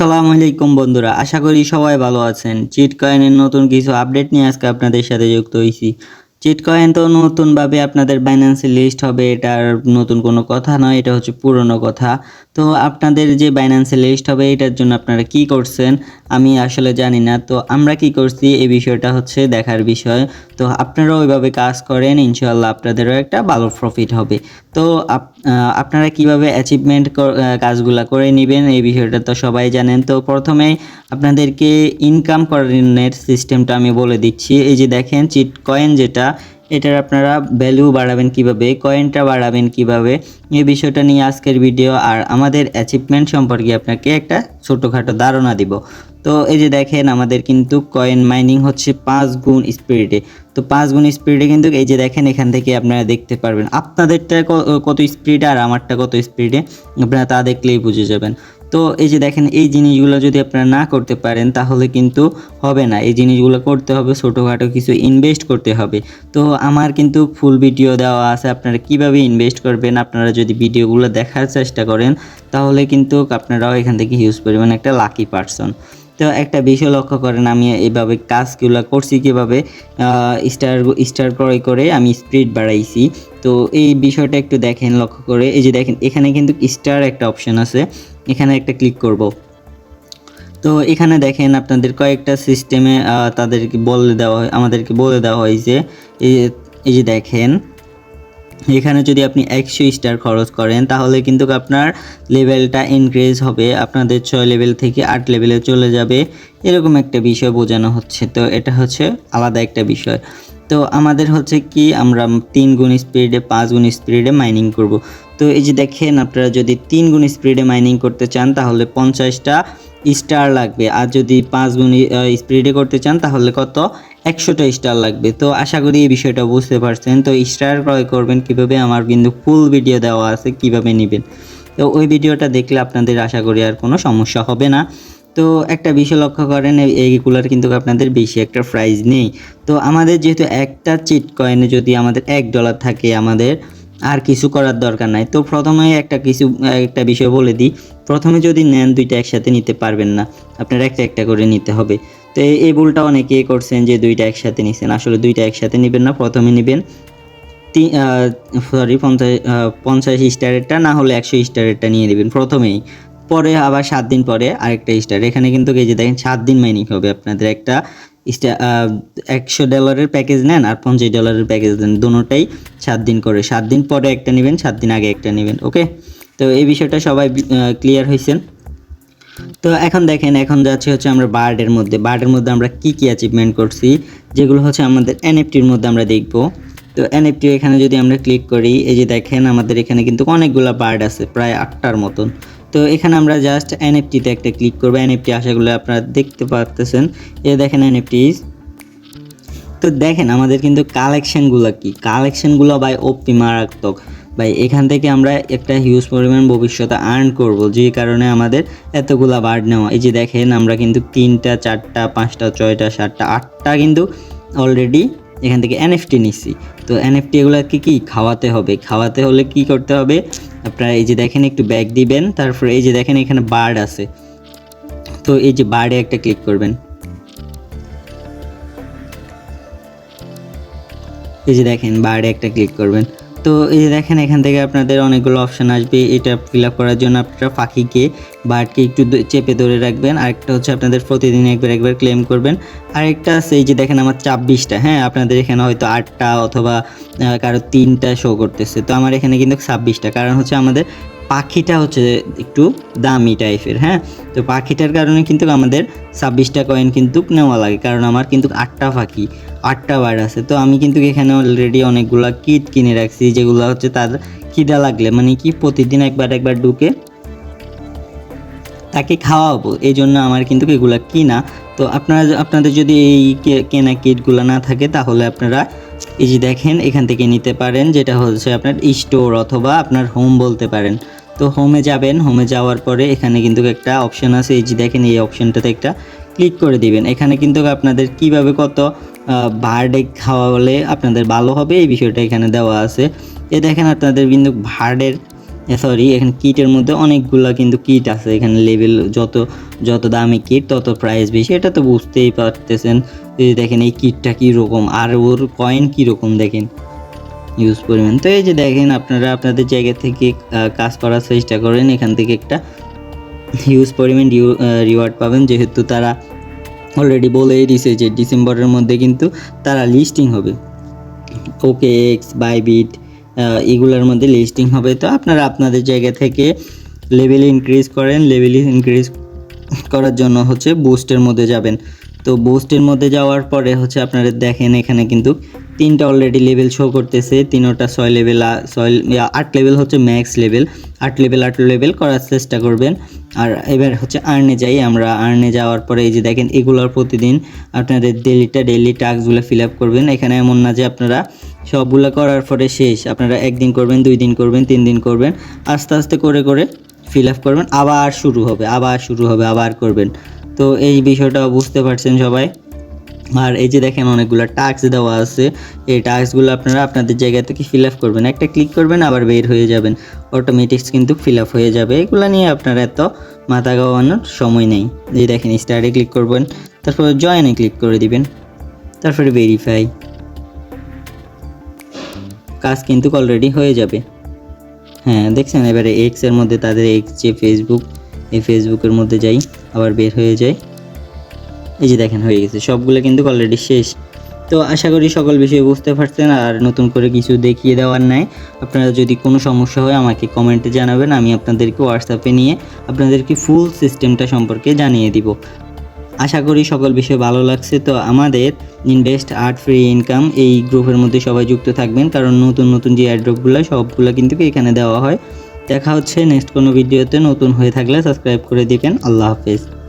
আসসালামু আলাইকুম বন্ধুরা, আশা করি সবাই ভালো আছেন। চিট কয়েনের নতুন কিছু আপডেট নিয়ে আজকে আপনাদের সাথে যুক্ত হয়েছি চিট কয়েন তো নতুনভাবে আপনাদের বাইন্যান্সে লিস্ট হবে, এটার নতুন কোনো কথা নয়, এটা হচ্ছে পুরনো কথা। তো আপনাদের যে বাইন্যান্সে লিস্ট হবে, এটার জন্য আপনারা কি করছেন? আমি আসলে জানি না। তো আমরা কি করছি? এই বিষয়টা হচ্ছে দেখার বিষয়। তো আপনারাও ওইভাবে কাজ করেন ইনশাল্লাহ আপনাদেরও একটা ভালো প্রফিট হবে। তো আপনারা কীভাবে অ্যাচিভমেন্ট কাজগুলা করে নেবেন, এই বিষয়টা তো সবাই জানেন। তো প্রথমে আপনাদেরকে ইনকাম করানোর সিস্টেমটা আমি বলে দিচ্ছি। এই যে দেখেন চিট কয়েন যেটা এটার আপনারা ভ্যালু বাড়াবেন কীভাবে কয়েনটা বাড়াবেন কীভাবে, এই বিষয়টা নিয়ে আজকের ভিডিও আর আমাদের অ্যাচিভমেন্ট সম্পর্কে আপনাকে একটা ছোটোখাটো ধারণা দিব। তো এই যে দেখেন, আমাদের কিন্তু কয়েন মাইনিং হচ্ছে পাঁচ গুণ স্পিডে তো পাঁচ গুণ স্পিডে কিন্তু এই যে দেখেন, এখান থেকে আপনারা দেখতে পারবেন। আপনাদেরটা কত স্পিডে আর আমারটা কত স্পিডে আপনারা তা দেখলেই বুঝে যাবেন। তো এই যে দেখেন, এই জিনিসগুলো যদি আপনারা না করতে পারেন, তাহলে কিন্তু হবে না। এই জিনিসগুলো করতে হবে, ছোটোখাটো কিছু ইনভেস্ট করতে হবে। তো আমার কিন্তু ফুল ভিডিও দেওয়া আছে, আপনারা কীভাবে ইনভেস্ট করবেন, আপনারা যদি ভিডিওগুলো দেখার চেষ্টা করেন, তাহলে কিন্তু আপনারাও এখান থেকে হিউজ পরিমাণে একটা লাকি পারসন তো একটা বিষয় লক্ষ্য করেন, আমি এইভাবে কাজগুলো করছি কীভাবে স্টার স্টার ক্রয় করে আমি স্পিড বাড়াইছি। তো এই বিষয়টা একটু দেখেন, লক্ষ্য করে। এই যে দেখেন, এখানে কিন্তু স্টার একটা অপশন আছে। এখানে একটা ক্লিক করব। তো এখানে দেখেন, আপনাদের কয়েকটা সিস্টেমে তাদেরকে বলে দেওয়া হয়, আমাদেরকে বলে দেওয়া হয়েছে এই এই যে দেখেন এখানে যদি আপনি একশো স্টার খরচ করেন, তাহলে কিন্তু আপনার লেভেলটা ইনক্রিজ হবে। আপনাদের ছয় লেভেল থেকে আট লেভেলে চলে যাবে। এরকম একটা বিষয় বোঝানো হচ্ছে। তো এটা হচ্ছে আলাদা একটা বিষয়। তো আমাদের হচ্ছে কি, আমরা তিন গুণ স্পিডে পাঁচ গুণ স্পিডে মাইনিং করব। তো এই যে দেখেন, আপনারা যদি তিন গুণ স্পিডে মাইনিং করতে চান, তাহলে পঞ্চাশটা স্টার লাগবে। আর যদি পাঁচ গুণ স্পিডে করতে চান, তাহলে কত? একশোটা স্টার লাগবে। তো আশা করি এই বিষয়টা বুঝতে পারছেন। তো স্টার ক্রয় করবেন কীভাবে? আমার কিন্তু ফুল ভিডিও দেওয়া আছে, কীভাবে নেবেন? তো ওই ভিডিওটা দেখলে আপনাদের আশা করি আর কোনো সমস্যা হবে না। তো একটা বিষয় লক্ষ্য করেন, এই- এইগুলার কিন্তু আপনাদের বেশি একটা প্রাইস নেই। তো আমাদের যেহেতু একটা চিট কয়েনে যদি আমাদের এক ডলার থাকে, আমাদের আর কিছু করার দরকার নাই। তো প্রথমে একটা কিছু, একটা বিষয় বলে দিই। প্রথমে যদি নেন, দুইটা একসাথে নিতে পারবেন না। আপনার একটা একটা করে নিতে হবে। তো এই- ভুলটা অনেকেই করছেন যে দুইটা একসাথে নিছেন। আসলে দুইটা একসাথে নেবেন না, প্রথমে নেবেন সরি পঞ্চাশ পঞ্চাশ স্টারেরটা না হলে একশো স্টারেরটা নিয়ে নেবেন প্রথমেই। পরে আবার সাত দিন পরে আরেকটা স্টার। এখানে কিন্তু এই যে দেখেন, সাত দিন মাইনিং হবে। আপনাদের একটা একশো ডলারের প্যাকেজ নেন আর পঞ্চাশ ডলারের প্যাকেজ নেন দুটোটাই সাত দিন করে। সাত দিন পরে একটা নেবেন, সাত দিন আগে একটা নেবেন ওকে তো এই বিষয়টা সবাই ক্লিয়ার হয়েছেন তো এখন দেখেন, এখন যাচ্ছে হচ্ছে আমরা বার্ডের মধ্যে। বার্ডের মধ্যে আমরা কি কি অ্যাচিভমেন্ট করছি? যেগুলো হচ্ছে আমাদের এনএফটির মধ্যে আমরা দেখব। তো এনএফটি এখানে যদি আমরা ক্লিক করি, এই যে দেখেন, আমাদের এখানে কিন্তু অনেকগুলো বার্ড আছে, প্রায় আটটার মতন। তো এখানে আমরা জাস্ট এনএফটিতে একটা ক্লিক করব। এনএফটি আশাগুলো আপনারা দেখতে পারতেছেন। এই দেখেন এনএফটিস তো দেখেন, আমাদের কিন্তু কালেকশনগুলো কি? কালেকশনগুলো বাই ওপি মারাত্মক। ভাই, এখান থেকে আমরা একটা হিউজ পরিমাণ ভবিষ্যতে আর্ন করব, যে কারণে আমাদের এতগুলা বার্ড নেওয়া। এই যে দেখেন, আমরা কিন্তু তিনটা, চারটা, পাঁচটা, ছয়টা, সাতটা, আটটা কিন্তু অলরেডি এখান থেকে এনএফটি নিচ্ছি তো এনএফটি এগুলোকে কি? খাওয়াতে হবে। খাওয়াতে হলে কি করতে হবে? আপনারা এই যে দেখেন, একটু ব্যাগ দিবেন, তারপরে এই যে দেখেন, এখানে বার্ড আছে। তো এই যে বার্ডে একটা ক্লিক করবেন। এই যে দেখেন বারে একটা ক্লিক করবেন। তো এই যে দেখেন, এখান থেকে আপনাদের অনেকগুলো অপশান আসবে। এটা ফিল আপ করার জন্য আপনারা পাখিকে বার্ডকে একটু চেপে ধরে রাখবেন। আরেকটা হচ্ছে আপনাদের প্রতিদিন একবার একবার ক্লেম করবেন। আরেকটা আছে এই যে দেখেন আমার ছাব্বিশটা হ্যাঁ? আপনাদের এখানে হয়তো আটটা অথবা কারও তিনটা শো করতেছে। তো আমার এখানে কিন্তু ছাব্বিশটা। কারণ হচ্ছে আমাদের পাখিটা হচ্ছে একটু দামি টাইপের হ্যাঁ? তো পাখিটার কারণে কিন্তু আমাদের ছাব্বিশটা কয়েন কিন্তু নেওয়া লাগে, কারণ আমার কিন্তু আটটা পাখি, আটটা বার আছে। তো আমি কিন্তু এখানে অলরেডি অনেকগুলা কিট কিনে রাখছি, যেগুলো হচ্ছে তার খিদা লাগলে মানে কি প্রতিদিন একবার একবার ঢুকে তাকে খাওয়াবো এই জন্য আমার কিন্তু এগুলো কিনা। তো আপনারা আপনাদের যদি এই কেনা কিটগুলো না থাকে, তাহলে আপনারা এই যে দেখেন, এখান থেকে নিতে পারেন, যেটা হচ্ছে আপনার স্টোর অথবা আপনার হোম বলতে পারেন। তো হোমে যাবেন হোমে যাওয়ার পরে এখানে কিন্তু একটা অপশান আছে, এই যে দেখেন এই অপশানটাতে একটা ক্লিক করে দিবেন। এখানে কিন্তু আপনাদের কীভাবে কত বার্ডে খাওয়ালে আপনাদের ভালো হবে, এই বিষয়টা এখানে দেওয়া আছে। এ দেখেন আপনাদের কিন্তু ভার্ডের সরি এখানে কিটের মধ্যে অনেকগুলা কিন্তু কিট আছে। এখানে লেভেল যত যত দামি কিট তত প্রাইস বেশি, এটা তো বুঝতেই পারতেছেন। দেখেন এই কিটটা কীরকম, আর ওর কয়েন কীরকম দেখেন। ইউজ পরিমাণ তো এই যে দেখেন আপনারা আপনাদের জায়গা থেকে কাজ করার চেষ্টা করেন, এখান থেকে একটা হিউজ পরিমাণ রিওয়ার্ড পাবেন। যেহেতু তারা অলরেডি বলেই দিছে যে ডিসেম্বরের মধ্যে কিন্তু তারা লিস্টিং হবে। ওকে এক্স বাইবিট এগুলোর মধ্যে লিস্টিং হবে। তো আপনারা আপনাদের জায়গা থেকে লেভেল ইনক্রিজ করেন। লেভেল ইনক্রিজ করার জন্য হচ্ছে বুস্টের মধ্যে যাবেন। তো বুস্টের মধ্যে যাওয়ার পরে হচ্ছে আপনারা দেখেন এখানে কিন্তু তিনটা অলরেডি লেভেল শো করতেছে, তিনোটা ছয় লেভেল ছয় আট লেভেল হচ্ছে ম্যাক্স লেভেল আট লেভেল আট লেভেল করার চেষ্টা করবেন। আর এবার হচ্ছে আর্নে যাই, আমরা আর্নে যাওয়ার পরে এই যে দেখেন এগুলোর প্রতিদিন আপনাদের ডেলিটা ডেলি টাস্কগুলো ফিল আপ করবেন। এখানে এমন না যে আপনারা সবগুলো করার পরে শেষ, আপনারা একদিন করবেন, দুই দিন করবেন, তিন দিন করবেন, আস্তে আস্তে করে করে ফিল আপ করবেন। আবার শুরু হবে, আবার শুরু হবে, আবার করবেন। তো এই বিষয়টা বুঝতে পারছেন সবাই? আর এই যে দেখেন অনেকগুলো টাস্ক দেওয়া আছে। এই টাস্কগুলো আপনারা আপনাদের জায়গা থেকে ফিল আপ করবেন। একটা ক্লিক করবেন, আবার বের হয়ে যাবেন। অটোমেটিক্স কিন্তু ফিল আপ হয়ে যাবে। এগুলো নিয়ে আপনারা এত মাথা গাওয়ানোর সময় নেই। এই দেখেন স্টার্টে ক্লিক করবেন, তারপর জয়েনে ক্লিক করে দিবেন। তারপরে ভেরিফাই কাজ কিন্তু অলরেডি হয়ে যাবে। হ্যাঁ দেখছেন? এবারে এক্সের মধ্যে তাদের এক্স যে ফেসবুক এই ফেসবুকের মধ্যে যাই, আবার বের হয়ে যায় এই যে দেখেন, হয়ে গেছে। সবগুলো কিন্তু অলরেডি শেষ। তো আশা করি সকল বিষয় বুঝতে পারছেন, আর নতুন করে কিছু দেখিয়ে দেওয়ার নাই। আপনারা যদি কোনো সমস্যা হয়, আমাকে কমেন্টে জানাবেন, আমি আপনাদেরকে হোয়াটসঅ্যাপে নিয়ে আপনাদেরকে ফুল সিস্টেমটা সম্পর্কে জানিয়ে দিব। আশা করি সকল বিষয় ভালো লাগছে। তো আমাদের ইনভেস্ট আর্ট ফ্রি ইনকাম এই গ্রুপের মধ্যে সবাই যুক্ত থাকবেন, কারণ নতুন নতুন যে অ্যাড্রপগুলো সবগুলো কিন্তু এখানে দেওয়া হয়। দেখা হচ্ছে নেক্সট কোনো ভিডিওতে নতুন হয়ে থাকলে সাবস্ক্রাইব করে দিবেন। আল্লাহ হাফেজ।